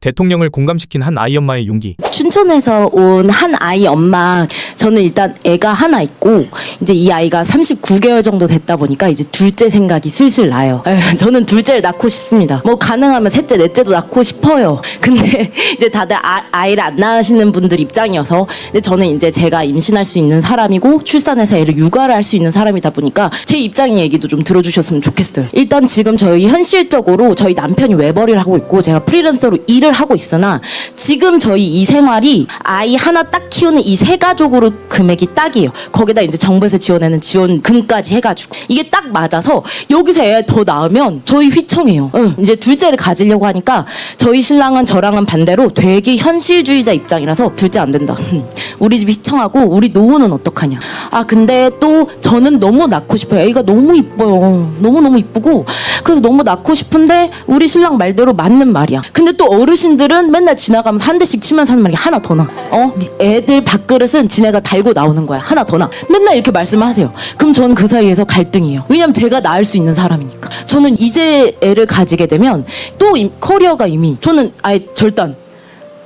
대통령을 공감시킨 한 아이 엄마의 용기. 춘천에서 온 한 아이 엄마 저는 일단 애가 하나 있고 이제 이 아이가 39개월 정도 됐다 보니까 이제 둘째 생각이 슬슬 나요. 저는 둘째를 낳고 싶습니다. 뭐 가능하면 셋째, 넷째도 낳고 싶어요. 근데 이제 다들 아, 아이를 안 낳으시는 분들 입장이어서 근데 저는 이제 제가 임신할 수 있는 사람이고 출산해서 애를 육아를 할 수 있는 사람이다 보니까 제 입장의 얘기도 좀 들어주셨으면 좋겠어요. 일단 지금 저희 현실적으로 저희 남편이 외벌이를 하고 있고 제가 프리랜서로 일을 하고 있으나 지금 저희 이 생활이 아이 하나 딱 키우는 이 세 가족으로 금액이 딱이에요. 거기다 이제 정부에서 지원하는 지원금까지 해가지고 이게 딱 맞아서 여기서 애 더 낳으면 저희 휘청해요. 응. 이제 둘째를 가지려고 하니까 저희 신랑은 저랑은 반대로 되게 현실주의자 입장이라서 둘째 안 된다. 흠. 우리 집 휘청하고 우리 노후는 어떡하냐. 아 근데 또 저는 너무 낳고 싶어요. 애가 너무 이뻐요. 너무 너무 이쁘고 그래서 너무 낳고 싶은데 우리 신랑 말대로 맞는 말이야. 근데 또 어르신들은 맨날 지나가면서 한 대씩 치면서 하는 말이 하나 더 나. 어? 애들 밥그릇은 지네가 달고 나오는 거야. 하나 더 나. 맨날 이렇게 말씀하세요. 그럼 저는 그 사이에서 갈등이에요. 왜냐면 제가 낳을 수 있는 사람이니까. 저는 이제 애를 가지게 되면 또 이- 커리어가 이미 저는 아예 절단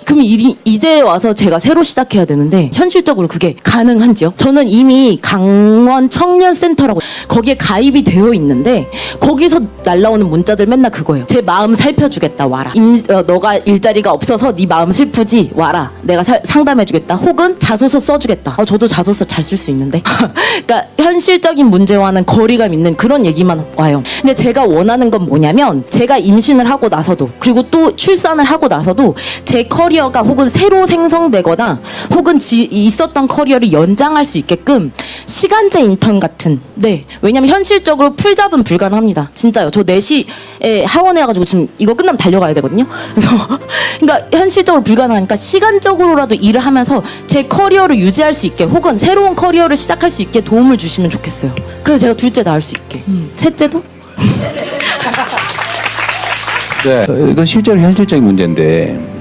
그럼 이, 이제 와서 제가 새로 시작해야 되는데 현실적으로 그게 가능한지요? 저는 이미 강원 청년센터라고 거기에 가입이 되어 있는데 거기서 날라오는 문자들 맨날 그거예요. 제 마음 살펴주겠다 와라. 인- 어, 너가 일자리가 없어서 네 마음 슬프지 와라. 내가 살- 상담해주겠다. 혹은 자소서 써주겠다. 어, 저도 자소서 잘 쓸 수 있는데. 그러니까 현실적인 문제와는 거리감 있는 그런 얘기만 와요. 근데 제가 원하는 건 뭐냐면 제가 임신을 하고 나서도 그리고 또 출산을 하고 나서도 제커 리어가 혹은 새로 생성되거나 혹은 지, 있었던 커리어를 연장할 수 있게끔 시간제 인턴 같은 네. 왜냐면 현실적으로 풀잡은 불가능합니다. 진짜요. 저 4시에 하원해가지고 지금 이거 끝나면 달려가야 되거든요. 그래서 그러니까 현실적으로 불가능하니까 시간적으로라도 일을 하면서 제 커리어를 유지할 수 있게 혹은 새로운 커리어를 시작할 수 있게 도움을 주시면 좋겠어요. 그래서 제가 둘째 낳을 수 있게. 셋째도? 네. 어, 이건 실제로 현실적인 문제인데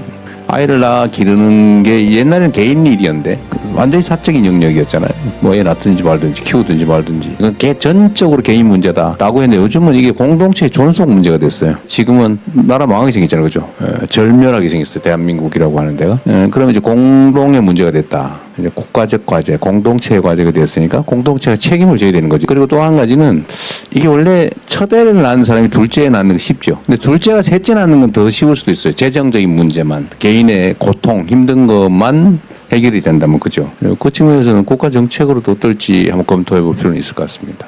아이를 낳아 기르는 게 옛날에는 개인 일이었는데 완전히 사적인 영역이었잖아요. 뭐 애 낳든지 말든지 키우든지 말든지 이건 개 전적으로 개인 문제다라고 했는데 요즘은 이게 공동체의 존속 문제가 됐어요. 지금은 나라 망하게 생겼잖아요, 그죠? 에, 절멸하게 생겼어요, 대한민국이라고 하는 데가. 에, 그러면 이제 공동의 문제가 됐다. 이제 국가적 과제, 공동체의 과제가 됐으니까 공동체가 책임을 져야 되는 거지. 그리고 또 한 가지는 이게 원래 첫 애를 낳는 사람이 둘째 낳는 거 쉽죠. 근데 둘째가 셋째 낳는 건 더 쉬울 수도 있어요. 재정적인 문제만, 개인의 고통, 힘든 것만 해결이 된다면 그죠. 그 측면에서는 국가 정책으로도 어떨지 한번 검토해 볼 필요는 있을 것 같습니다.